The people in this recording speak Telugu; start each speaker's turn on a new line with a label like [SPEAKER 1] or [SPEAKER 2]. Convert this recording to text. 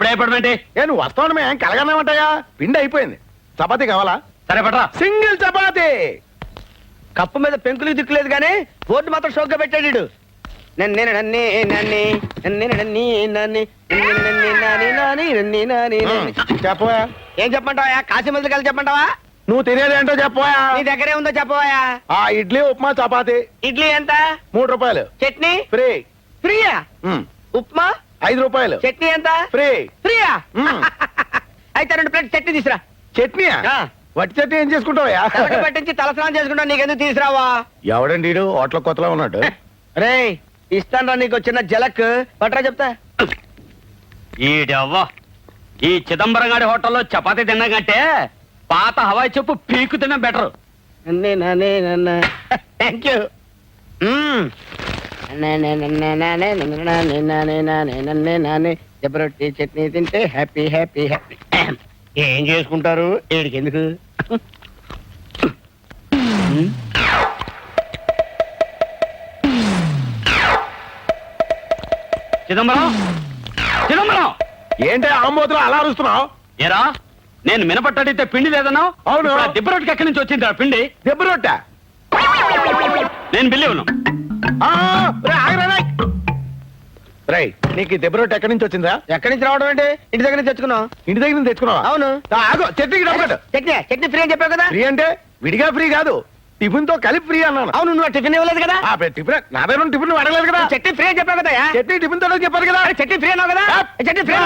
[SPEAKER 1] అప్పుడే పడమంటే
[SPEAKER 2] ఏ నువ్వు వస్తావు మేము కలగన్నామంటాయా పిండి అయిపోయింది చపాతీ కావాలా
[SPEAKER 1] సరే పట్రా
[SPEAKER 2] సింగిల్ చపాతీ
[SPEAKER 3] కప్పు మీద పెంకులు దిక్కులేదు కానీ బోర్డు మాత్రం షోక్గా పెట్టాడు ఈడు. నన్నే నన్నే నన్నే నన్నే నన్నే నన్నే నన్నే నన్నే నాని నాని నన్నే నాని నాని.
[SPEAKER 2] చెప్పవా
[SPEAKER 3] ఏం చెప్పమంటావా కాశీ మందులు కలిసి చెప్పమంటావా
[SPEAKER 2] నువ్వు తినేది ఏంటో చెప్పవా
[SPEAKER 3] నీ దగ్గరే ఉందో చెప్పవా
[SPEAKER 2] ఆ ఇడ్లీ ఉప్మా చపాతీ
[SPEAKER 3] ఇడ్లీ ఎంత
[SPEAKER 2] మూడు రూపాయలు
[SPEAKER 3] చట్నీ
[SPEAKER 2] ఫ్రీ
[SPEAKER 3] ఫ్రీయా. ఉప్మా
[SPEAKER 2] ఐదు రూపాయలు.
[SPEAKER 3] చట్నీ ఎంత?
[SPEAKER 2] ఫ్రీ.
[SPEAKER 3] ఫ్రీయా. అయితే రెండు ప్లేట్ చట్నీ తీసురా.
[SPEAKER 2] చట్నీ
[SPEAKER 3] ఆ.
[SPEAKER 2] వట్టి చట్నీ ఏం చేసుకుంటావా
[SPEAKER 3] తలకి పట్టించి తలస్నానం చేసుకుంటా నీకెందుకు తీసురావా?
[SPEAKER 2] ఎవడండి వీడు హోటల్ కొత్తలో ఉన్నాడు.
[SPEAKER 3] రే ఇస్తాను నీకు చిన్న జలక్. పట్రా చెప్తా.
[SPEAKER 1] ఈడవ్వ. ఈ చిదంబరం గారి హోటల్లో చపాతీ తిన్నా కంటే పాత హవాయి చెప్పు పీకు తినడం బెటర్.
[SPEAKER 3] థ్యాంక్ యూ రొట్టి చట్నీ తింటే హ్యాపీ హ్యాపీ హ్యాపీ. ఏం చేసుకుంటారు? ఏడికి ఎందుకు?
[SPEAKER 1] చిదంబరం? చిదంబరం!
[SPEAKER 2] ఏంటి ఆంబోతులు అలా అరుస్తున్నావు?
[SPEAKER 1] ఏరా? నేను మినపట్టడితే పిండి లేదన్నావు?
[SPEAKER 2] అవును.
[SPEAKER 1] ఇప్పుడు ఆ దిబ్బ రొట్టెకి ఎక్కడి నుంచి వచ్చింది పిండి?
[SPEAKER 2] దెబ్బ రొట్టె?
[SPEAKER 1] నేను బిల్లి ఉన్నాను
[SPEAKER 2] రే, నీకు ఈ దెబ్బ రొట్టె ఎక్కడి నుంచి వచ్చిందా
[SPEAKER 3] ఎక్కడి నుంచి రావడం ఏంటి ఇంటి దగ్గర నుంచి తెచ్చుకున్నాం
[SPEAKER 2] ఇంటి దగ్గర నుంచి తెచ్చుకున్నావా?
[SPEAKER 3] అవును.
[SPEAKER 2] ఆగు చట్నీకి డబ్బు.
[SPEAKER 3] చట్నీ చట్నీ ఫ్రీ అని చెప్పావు కదా?
[SPEAKER 2] ఫ్రీ అంటే విడిగా ఫ్రీ కాదు. టిఫిన్తో కలిపి ఫ్రీ అన్నాను.
[SPEAKER 3] అవును నువ్వు టిఫిన్ ఇవ్వలేదు కదా?
[SPEAKER 2] టిఫిన్ నా దగ్గర టిఫిన్ అడగలేదు కదా?
[SPEAKER 3] చట్నీ ఫ్రీ అని చెప్పావు కదా
[SPEAKER 2] చట్నీ టిఫిన్తో చెప్పారు కదా
[SPEAKER 3] చట్నీ ఫ్రీ అన్నావు కదా? చట్నీ ఫ్రీ